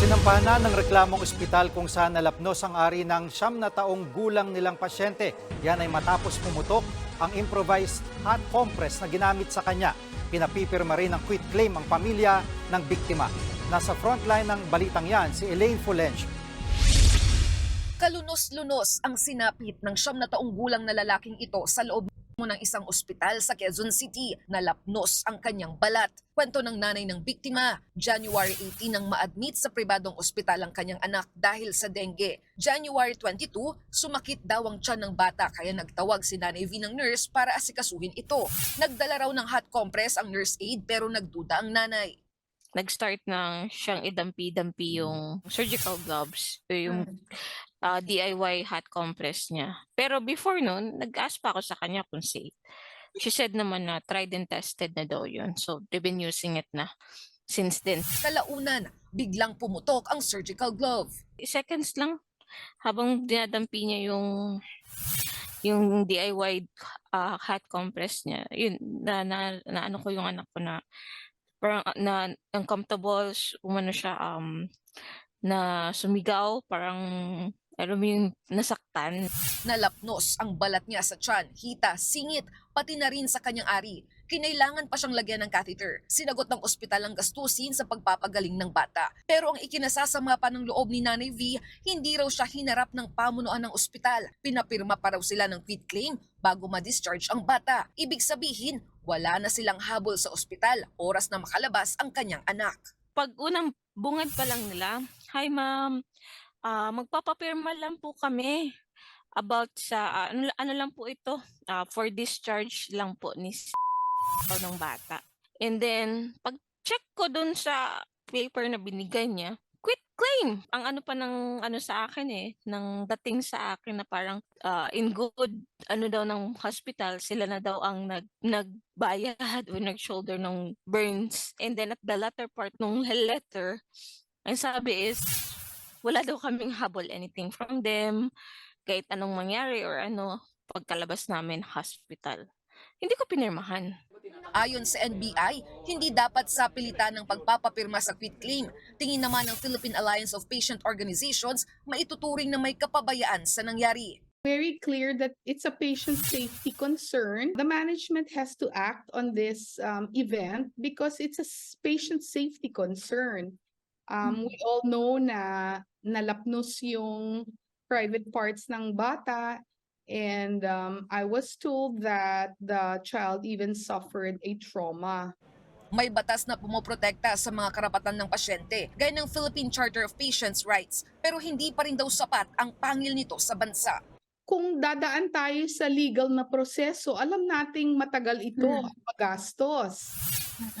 Sinampahan na ng reklamong ospital kung saan nalapnos ang ari ng siyam na taong gulang nilang pasyente. Yan ay matapos pumutok ang improvised hot compress na ginamit sa kanya. Pinapipirma rin ng quit claim ang pamilya ng biktima. Nasa frontline ng balitang yan si Elaine Fulencio. Kalunos-lunos ang sinapit ng siyam na taong gulang na lalaking ito sa loob ng isang ospital sa Quezon City. Nalapnos ang kanyang balat. Kwento ng nanay ng biktima, January 18 nang ma-admit sa pribadong ospital ang kanyang anak dahil sa dengue. January 22, sumakit daw ang tiyan ng bata kaya nagtawag si Nanay V ng nurse para asikasuhin ito. Nagdala raw ng hot compress ang nurse aide pero nagduda ang nanay. nag-start na siyang idampi-dampi yung surgical gloves, yung ah, DIY hot compress niya. Pero before nun, nag-ask pa ako sa kanya kung safe. She said naman na tried and tested na daw yun. So, they've been using it na since then. Kalaunan, biglang pumutok ang surgical glove. Seconds lang, habang dinadampi niya yung yung DIY ah, hot compress niya, yun, na, na, na ano ko yung anak ko na parang na uncomfortable, umano siya, um, na sumigaw, parang, mo yung nasaktan. Nalapnos ang balat niya sa tiyan, hita, singit, pati na rin sa kanyang ari. Kinailangan pa siyang lagyan ng catheter. Sinagot ng ospital ang gastusin sa pagpapagaling ng bata. Pero ang ikinasasama pa ng loob ni Nanay V, hindi raw siya hinarap ng pamunuan ng ospital. Pinapirma pa raw sila ng quit claim bago ma-discharge ang bata. Ibig sabihin, wala na silang habol sa ospital, oras na makalabas ang kanyang anak. Pag unang bungad pa lang nila, Hi ma'am, ah magpapapirma lang po kami about sa, ah, ano, ano lang po ito, ah, for discharge lang po ni s- o ng bata. And then, pag check ko dun sa paper na binigay niya, quit claim. Ang ano pa ng ano sa akin eh, ng dating sa akin na parang ah, in good ano daw ng hospital, sila na daw ang nag nagbayad o nag-shoulder ng burns. And then at the latter part ng letter, ang sabi is, wala daw kaming habol anything from them, kahit anong mangyari or ano, pagkalabas namin hospital. Hindi ko pinirmahan. Ayon sa NBI, hindi dapat sa pilitan ng pagpapapirma sa quit claim. Tingin naman ng Philippine Alliance of Patient Organizations, maituturing na may kapabayaan sa nangyari. very clear that it's a patient safety concern. The management has to act on this um, event because it's a patient safety concern. Um, we all know na nalapnos yung private parts ng bata and um, I was told that the child even suffered a trauma. May batas na pumoprotekta sa mga karapatan ng pasyente, gaya ng Philippine Charter of Patients' Rights, pero hindi pa rin daw sapat ang pangil nito sa bansa. kung dadaan tayo sa legal na proseso, alam nating matagal ito Mm. at magastos.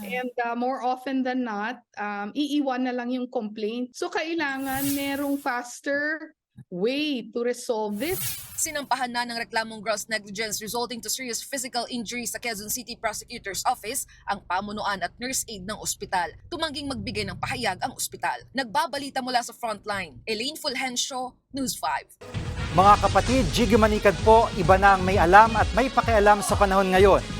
And uh, more often than not, um, iiwan na lang yung complaint. So kailangan merong faster way to resolve this. Sinampahan na ng reklamong gross negligence resulting to serious physical injury sa Quezon City Prosecutor's Office ang pamunuan at nurse aid ng ospital. Tumangging magbigay ng pahayag ang ospital. Nagbabalita mula sa frontline, Elaine Fulgencio, News 5. Mga kapatid, Jiggy Manikad po, iba na ang may alam at may pakialam sa panahon ngayon.